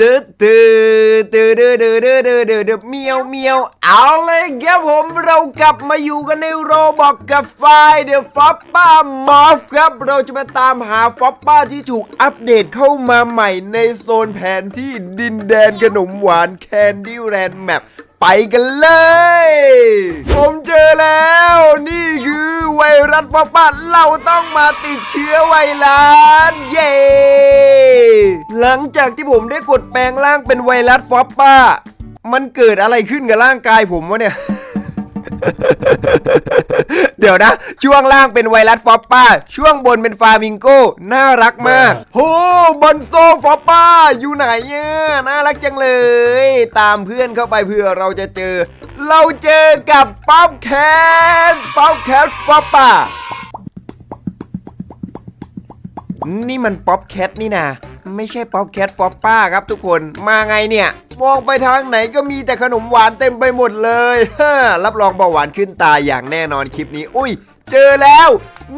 ตืดตืดตืดตืดตืดตืดตืดตืดตืดเมียวเมียวเอาเลยครับผมเรากลับมาอยู่กันในโรบอกกับไฟเดอะฟอปป้ามอฟครับ เราจะมาตามหาฟอปป้าที่ถูกอัปเดตเข้ามาใหม่ในโซนแผนที่ดินแดนขนมหวานแคนดี้แรนแมปไปกันเลย ผมเจอแล้ว นี่ รัสฟอปป้าเราต้องมาติดเชื้อไวรัสเย้หลังจากที่ผมได้กดแปลงร่างเป็นไวรัสฟอปป้า มันเกิดอะไรขึ้นกับร่างกายผมวะเนี่ย เดี๋ยวนะ ช่วงล่างเป็นไวรัสฟอปป้า ช่วงบนเป็นฟามิงโก้ น่ารักมากโหบอนโซฟอปป้า อยู่ไหนเนี่ยน่ารักจังเลย ตามเพื่อนเข้าไปเพื่อเราจะเจอ เราเจอกับป๊อปแคทป๊อปแคทฟอปป้า นี่มันป๊อปแคทนี่นะไม่ใช่ป๊อปแคทฟอปป้าครับทุกคนมาไงเนี่ยมองไปทางไหนก็มีแต่ขนมหวานเต็มไปหมดเลยฮ่ารับรองเบาหวานขึ้นตาอย่างแน่นอนคลิปนี้ อุ้ย เจอแล้ว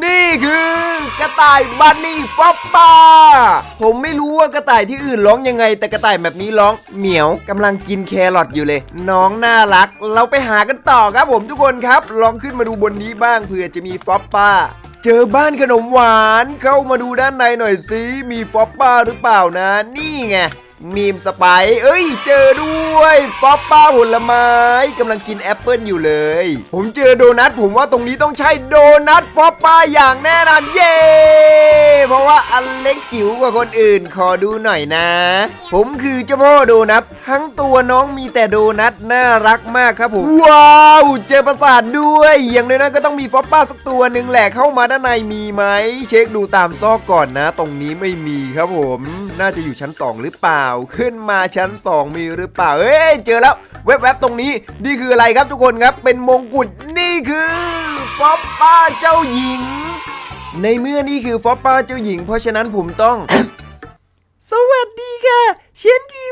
นี่คือกระต่ายบันนี่ฟอปป้า ผมไม่รู้ว่ากระต่ายที่อื่นร้องยังไง แต่กระต่ายแบบนี้ร้องเหมียวกำลังกินแครอทอยู่เลย น้องน่ารัก เราไปหากันต่อครับผมทุกคนครับ ลองขึ้นมาดูบนนี้บ้างเผื่อจะมีฟอปป้า เจอบ้านขนมหวาน เข้ามาดูด้านในหน่อยสิมีฟอปป้าหรือเปล่านะ นี่ไง มีมสไปเอ้ย เจอด้วยฟอปป้าผลไม้กำลังกินแอปเปิลอยู่เลย ผมเจอโดนัทผมว่าตรงนี้ต้องใช่โดนัทฟอปป้าอย่างแน่นอนเย้เพราะว่าอันเล็กจิ๋วกว่าคนอื่นขอดูหน่อยนะ ผมคือเจ้าพ่อโดนัททั้งตัวน้องมีแต่โดนัทน่ารักมากครับผมว้าวเจอประสาทด้วย อย่างน้อยๆก็ต้องมีฟอปป้าสักตัวหนึ่งแหละเข้ามาด้านในมีไหม เช็คดูตามซอกก่อนนะ ตรงนี้ไม่มีครับผม น่าจะอยู่ชั้น 2 หรือเปล่าขึ้นมาชั้น 2 มีหรือเปล่า เอ้ยเจอแล้วแวบๆตรงนี้ นี่คืออะไรครับทุกคนครับ เป็นมงกุฎนี่คือฟอปป้าเจ้าหญิง ในเมื่อนี่คือฟอปป้าเจ้าหญิง เพราะฉะนั้นผมต้อง สวัสดีค่ะฉันคือ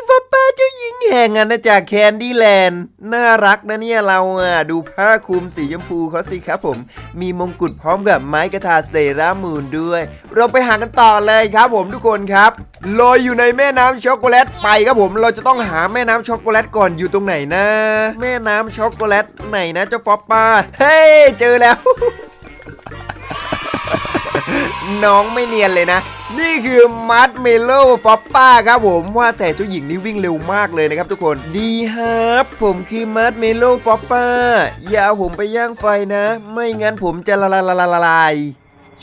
แห่งอาณาจักแคนดี้แลนด์น่ารักนะเนี่ยเราอะดูผ้าคลุมสีชมพูเขาสิครับผม มีมงกุฎพร้อมกับไม้กระทาเซรามูนด้วย เราไปหากันต่อเลยครับผมทุกคนครับลอยอยู่ในแม่น้ำช็อกโกแลตไปครับผมเราจะต้องหาแม่น้ำช็อกโกแลตก่อนอยู่ตรงไหนนะ แม่น้ำช็อกโกแลตไหนนะเจ้าฟอปป้าเฮ้ยเจอแล้ว น้องไม่เนียนเลยนะ นี่คือมัดเมโลฟอปป้าครับผมว่าแต่เจ้าหญิงนี่วิ่งเร็วมากเลยนะครับทุกคนดีครับผมคือมัดเมโลฟอปป้าอย่าเอาผมไปย่างไฟนะ ไม่งั้นผมจะละลายละลายละลาย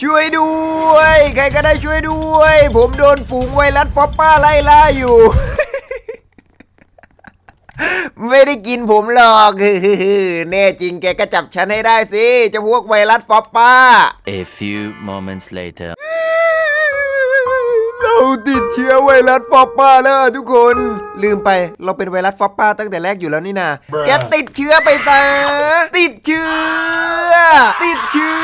ช่วยด้วย ใครก็ได้ช่วยด้วย ผมโดนฝูงไวรัสฟอปป้าไล่ล่าอยู่ ไม่ได้กินผมหรอกแน่จริงแกก็จับฉันให้ได้สิเจะพวกไวรัสฟอปป้า A few moments later. เราติดเชื้อไวรัสฟอปป้าแล้วอะทุกคน ลืมไปเราเป็นไวรัสฟอปป้าตั้งแต่แรกอยู่แล้วนี่นาแกติดเชื้อไปซะติดเชื้อ ติดเชื้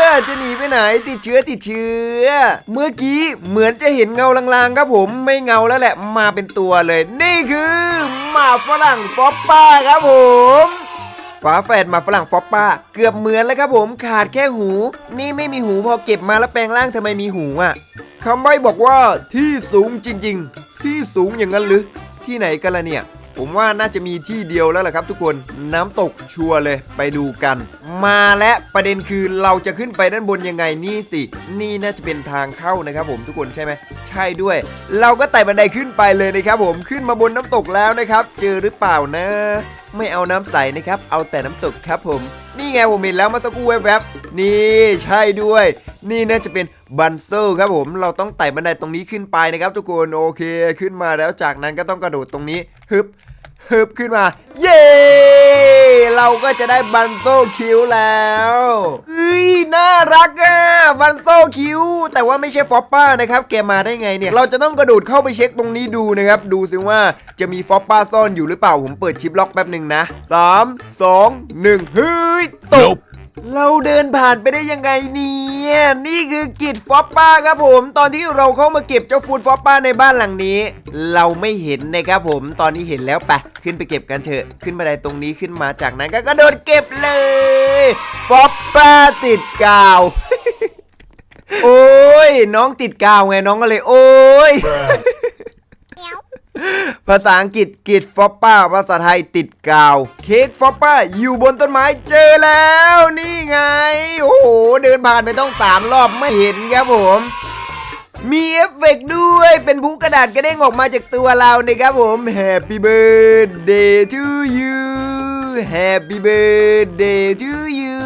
อ จะหนีไปไหนติดเชื้อติดเชื้อ เมื่อกี้เหมือนจะเห็นเงาลางๆครับผมไม่เงาแล้วแหละมาเป็นตัวเลย นี่คือหมาฝรั่งฟอปป้าครับผม ฝาแฝดมาฝรั่งฟอปป้า เกือบเหมือนแล้วครับผมขาดแค่หู นี่ไม่มีหูพอเก็บมาแล้วแปลงร่างทำไมมีหูอะคำใบ้บอกว่าที่สูงจริง ๆ ที่สูงอย่างนั้นหรือ ที่ไหนกันล่ะเนี่ย ผมว่าน่าจะมีที่เดียวแล้วล่ะครับ ทุกคนน้ำตกชัวร์เลยไปดูกัน มาและประเด็นคือเราจะขึ้นไปด้านบนยังไงนี่สิ นี่น่าจะเป็นทางเข้านะครับ ผมทุกคนใช่ไหมใช่ด้วย เราก็ไต่บันไดขึ้นไปเลยนะครับ ผมขึ้นมาบนน้ำตกแล้วนะครับ เจอหรือเปล่านะ ไม่เอาน้ำใสนะครับ เอาแต่น้ำตกครับผม นี่ไงผมเห็นแล้วมาสักครู่แวบๆนี่ใช่ด้วย นี่น่าจะเป็นบันเซลครับผม เราต้องไต่บันไดตรงนี้ขึ้นไปนะครับ ทุกคน โอเค ขึ้นมาแล้วจากนั้นก็ต้องกระโดดตรงนี้ ฮึบ ฮึบขึ้นมา เย้เราก็จะได้บันโซคิวแล้วเฮ้ยน่ารักอะบันโซคิวแต่ว่าไม่ใช่ฟอปป้านะครับแกมาได้ไงเนี่ย เราจะต้องกระโดดเข้าไปเช็คตรงนี้ดูนะครับ ดูสิว่าจะมีฟอปป้าซ่อนอยู่หรือเปล่าผมเปิดชิปล็อกแป๊บหนึ่งนะ 3 2 1เฮ้ยตก เราเดินผ่านไปได้ยังไงเนี่ยนี่คือกิจฟอปป้าครับผม ตอนที่เราเข้ามาเก็บเจ้าฟูดฟอปป้าในบ้านหลังนี้ เราไม่เห็นนะครับผม ตอนนี้เห็นแล้วปะขึ้นไปเก็บกันเถอะ ขึ้นบันไดตรงนี้ขึ้นมาจากนั้นก็กระโดดเก็บเลยฟอปป้าติดกาว โอ้ยน้องติดกาวไงน้องก็เลย โอ้ย ภาษาอังกฤษกิดฟอปป้า ภาษาไทยติดกาว เค้กฟอปป้าอยู่บนต้นไม้เจอแล้ว นี่ไง โอ้โห เดินผ่านไปต้องสามรอบไม่เห็นครับผมมีเอฟเฟกด้วยเป็นผู้กระดาษกระเด้งออกมาจากตัวเรานะครับผม Happy birthday to you Happy birthday to you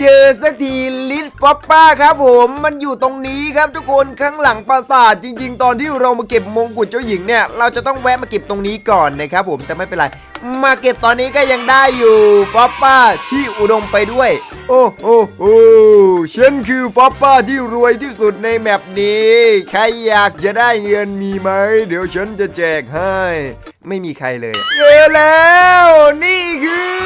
เจอสักทีลิสฟอปป้าครับผมมันอยู่ตรงนี้ครับทุกคนข้างหลังปราสาทจริง ๆ ตอนที่เรามาเก็บมงกุฎเจ้าหญิงเนี่ยเราจะต้องแวะมาเก็บตรงนี้ก่อนนะครับผมแต่ไม่เป็นไร มาเก็ตตอนนี้ก็ยังได้อยู่ฟอปป้าที่อุดมไปด้วย โอ้โอ้โอ้ฉันคือฟอปป้าที่รวยที่สุดในแมปนี้ ใครอยากจะได้เงินมีไหม เดี๋ยวฉันจะแจกให้ ไม่มีใครเลยเจอแล้ว นี่คือ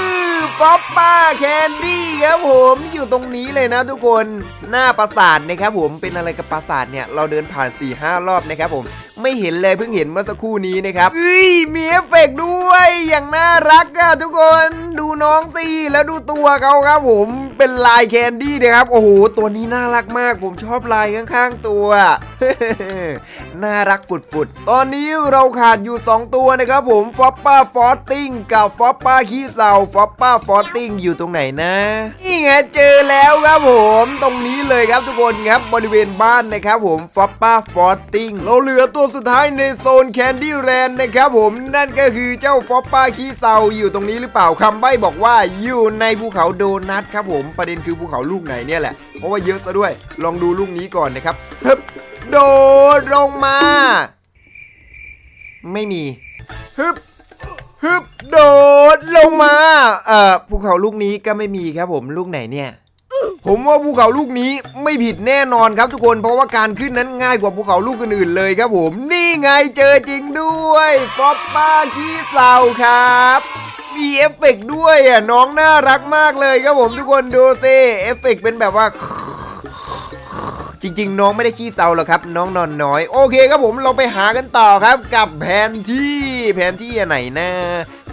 ป๊อปป้าแคนดี้ครับผม อยู่ตรงนี้เลยนะทุกคนหน้าปราสาทนะครับผมเป็นอะไรกับปราสาทเนี่ยเราเดินผ่าน4ี่ห้ารอบนะครับผมไม่เห็นเลยเพิ่งเห็นเมื่อสักครู่นี้นะครับอุ้ยมีเอฟเฟกด้วยอย่างน่ารักอะทุกคนดูน้องสิแล้วดูตัวเขาครับผมเป็นลายแคนดี้นะครับ โอ้โหตัวนี้น่ารักมาก ผมชอบลายข้างๆตัว น่ารักฝุดๆ ตอนนี้เราขาดอยู่ 2 ตัวนะครับผมฟอปป้าฟอสติ้งกับฟอปป้าขี้เสาฟอปป้าฟอสติ้งอยู่ตรงไหนนะ นี่ไงเจอแล้วครับผมตรงนี้เลยครับทุกคนครับบริเวณบ้านนะครับผมฟอปป้าฟอสติ้งเราเหลือตัวสุดท้ายในโซนแคนดี้แรนนะครับผมนั่นก็คือเจ้าฟอปป้าขี้เสาอยู่ตรงนี้หรือเปล่าคำใบ้บอกว่าอยู่ในภูเขาโดนัทครับผมประเด็นคือภูเขาลูกไหนเนี่ยแหละเพราะว่าเยอะซะด้วย ลองดูลูกนี้ก่อนนะครับฮึบโดดลงมา ไม่มีฮึบฮึบโดดลงมาเอ่อภูเขาลูกนี้ก็ไม่มีครับผมลูกไหนเนี่ยผมว่าภูเขาลูกนี้ไม่ผิดแน่นอนครับทุกคนเพราะว่าการขึ้นนั้นง่ายกว่าภูเขาลูกอื่นๆเลยครับผม นี่ไงเจอจริงด้วยป๊อปป้าขี้เศร้าครับ มีเอฟเฟกต์ด้วยอะน้องน่ารักมากเลยครับผมทุกคนดูซิเอฟเฟกต์เป็นแบบว่าจริงๆ น้องไม่ได้ขี้เศร้าหรอกครับ น้องนอนน้อย โอเคครับผมเราไปหากันต่อครับกับแผนที่แผนที่อันไหนนะ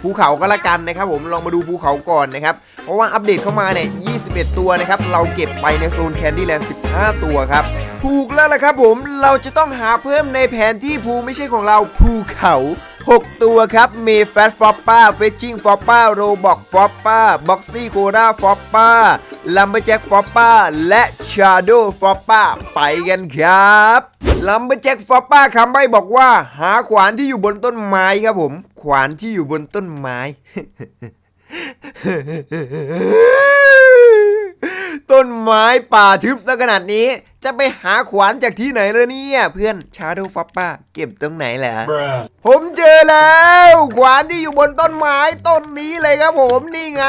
ภูเขาก็แล้วกันนะครับผมลองมาดูภูเขาก่อนนะครับ เพราะว่าอัปเดตเข้ามาเนี่ย 21 ตัวนะครับ เราเก็บไปในโซนแคนดี้แลนด์ 15 ตัวครับ ถูกแล้วล่ะครับผมเราจะต้องหาเพิ่มในแผนที่ภูไม่ใช่ของเราภูเขา 6 ตัวครับ มีแฟตฟอปป้าเฟชชิ่งฟอปป้าโรบอกฟอปป้าบ็อกซี่โคราฟอปป้าลัมเบอร์แจ็คฟอปป้าและชาโดฟอปป้าไปกันครับลัมเบอร์แจ็คฟอปป้าคำใบ้บอกว่า หาขวานที่อยู่บนต้นไม้ครับผม ขวานที่อยู่บนต้นไม้ต้นไม้ป่าทึบซะขนาดนี้ จะไปหาขวานจากที่ไหนเลยเนี่ย เพื่อนชาโดฟอปป้าเก็บตรงไหนแหละผมเจอแล้ว ขวานที่อยู่บนต้นไม้ต้นนี้เลยครับผมนี่ไง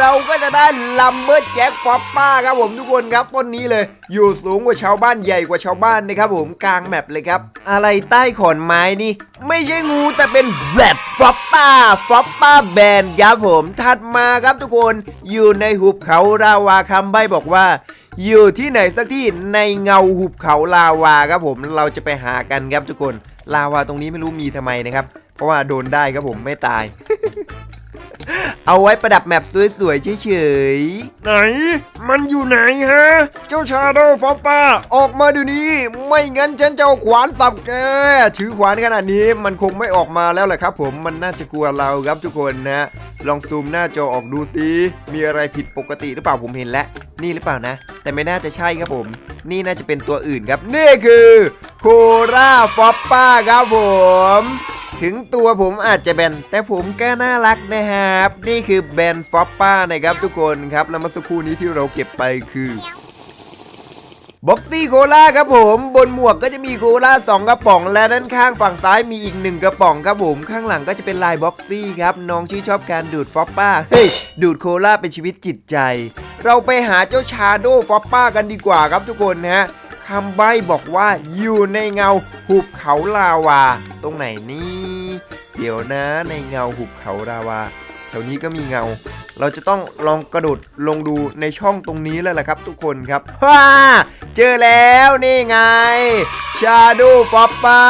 เราก็จะได้ลัมเบอร์แจ็คฟอปป้าครับผมทุกคนครับต้นนี้เลย อยู่สูงกว่าชาวบ้านใหญ่กว่าชาวบ้านนะครับผมกลางแมปเลยครับ อะไรใต้ขอนไม้นี่ ไม่ใช่งูแต่เป็นแบดฟอปป้าฟอปป้าแบนครับผมถัดมาครับทุกคนอยู่ในหุบเขาราวาคำใบ้บอกว่า อยู่ที่ไหนสักที่ในเงาหุบเขาลาวาครับผมเราจะไปหากันครับทุกคน ลาวาตรงนี้ไม่รู้มีทำไมนะครับ เพราะว่าโดนได้ครับผมไม่ตาย เอาไว้ประดับแมปสวยๆเฉยๆ ไหน มันอยู่ไหนฮะ เจ้าชาโดฟอปป้า ออกมาเดี๋ยวนี้ ไม่งั้นฉันจะเอาขวานสับแก ถือขวานขนาดนี้มันคงไม่ออกมาแล้วแหละครับผม มันน่าจะกลัวเราครับทุกคนนะ ลองซูมหน้าจอออกดูซิมีอะไรผิดปกติหรือเปล่าผมเห็นแล้ว นี่หรือเปล่านะ แต่ไม่น่าจะใช่ครับผม นี่น่าจะเป็นตัวอื่นครับ นี่คือโคราฟอปป้าครับผม ถึงตัวผมอาจจะแบนแต่ผมก็น่ารักนะครับ นี่คือแบนฟอปป้านะครับทุกคนครับแล้วเมาสักครู่นี้ที่เราเก็บไปคือบ็อกซี่โคลาครับผม บนหมวกก็จะมีโคลา2กระป๋อง และด้านข้างฝั่งซ้ายมีอีก 1 กระป๋องครับผม ข้างหลังก็จะเป็นลายบ็อกซี่ครับ น้องชื่นชอบการดูดฟอปป้า เฮ้ย ดูดโคลาเป็นชีวิตจิตใจ เราไปหาเจ้าชาโดฟอปป้ากันดีกว่าครับทุกคนนะฮะ คำใบ้บอกว่าอยู่ในเงาหุบเขาลาวา ตรงไหนนี่ เดี๋ยวนะในเงาหุบเขาลาวาแถวนี้ก็มีเงา เราจะต้องลองกระโดดลงดูในช่องตรงนี้แล้วล่ะครับ ทุกคนครับฮ่าเจอแล้วนี่ไงชาโดฟอปป้า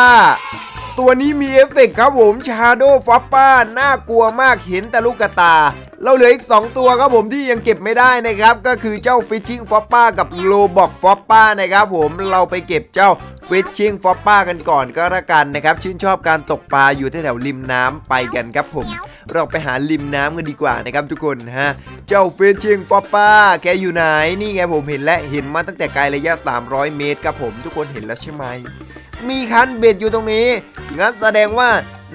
ตัวนี้มีเอฟเฟกต์ครับผมชาโดฟอปป้าน่ากลัวมากเห็นแต่ลูกตา เราเหลืออีก 2 ตัวครับผมที่ยังเก็บไม่ได้นะครับ ก็คือเจ้า Fishing f o p p a กับ r o b o x f o p p a นะครับผมเราไปเก็บเจ้า Fishing f o p p a กันก่อนก็แล้วกันนะครับ ชื่นชอบการตกปลาอยู่แถวๆริมน้ำไปกันครับผม เราไปหาริมน้ำกันดีกว่านะครับทุกคนฮะเจ้า Fishing f o p p a แกอยู่ไหนนี่ไงผมเห็นแล้วเห็นมาตั้งแต่ไกลระยะ 300 เมตรครับผม ทุกคนเห็นแล้วใช่ไหมมีคันเบ็ดอยู่ตรงนี้งั้นแสดงว่า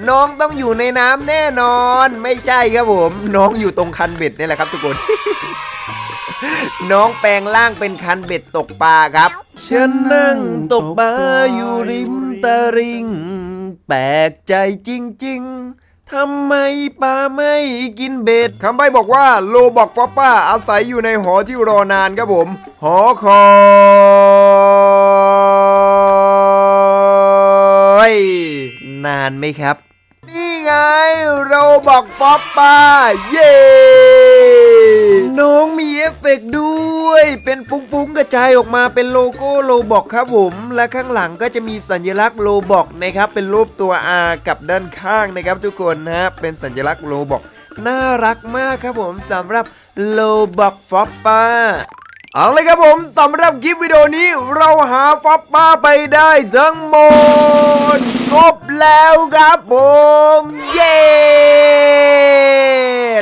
น้องต้องอยู่ในน้ำแน่นอน ไม่ใช่ครับผม น้องอยู่ตรงคันเบ็ดนี่แหละครับทุกคน น้องแปลงร่างเป็นคันเบ็ดตกปลาครับฉันนั่งตกปลาอยู่ริมตะริง แปลกใจจริง ๆทำไมปลาไม่กินเบ็ดคำใบ้บอกว่าโลบอกฟอปป้าอาศัยอยู่ในหอที่รอนานครับผม หอคอย นานไหมครับ นี่ไงเราบอกป๊อปป้าเย้น้องมีเอฟเฟกต์ด้วย เป็นฟุ้งๆกระจายออกมาเป็นโลโก้โลบอกครับผม และข้างหลังก็จะมีสัญลักษณ์โลบอกนะครับ เป็นรูปตัว R กับด้านข้างนะครับทุกคนนะฮะเป็นสัญลักษณ์โลบอกน่ารักมากครับผมสำหรับโลบอกฟอปป้าเอาเลยครับผมสำหรับคลิปวิดีโอนี้เราหาฟอปป้าไปได้ทั้งหมด ครบแล้วครับผม เย้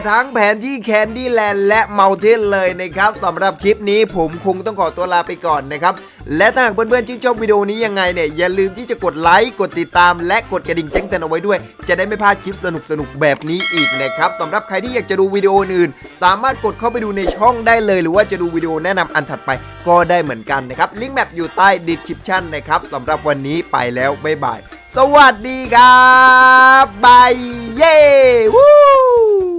ทั้งแผนที่แคนดี้แลนด์และเมลเทนเลยนะครับสำหรับคลิปนี้ผมคงต้องขอตัวลาไปก่อนนะครับและถ้าหากเพื่อนๆชื่นชอบวิดีโอนี้ยังไงเนี่ยอย่าลืมที่จะกดไลค์กดติดตาม และกดกระดิ่งแจ้งเตือนเอาไว้ด้วย จะได้ไม่พลาดคลิปสนุกๆแบบนี้อีกนะครับสำหรับใครที่อยากจะดูวิดีโออื่น สามารถกดเข้าไปดูในช่องได้เลย หรือว่าจะดูวิดีโอแนะนำอันถัดไปก็ได้เหมือนกันนะครับลิงก์แบบอยู่ใต้ดีคริปชั่นนะครับสำหรับวันนี้ไปแล้วบ๊ายบาย สวัสดีครับบายเย้วู้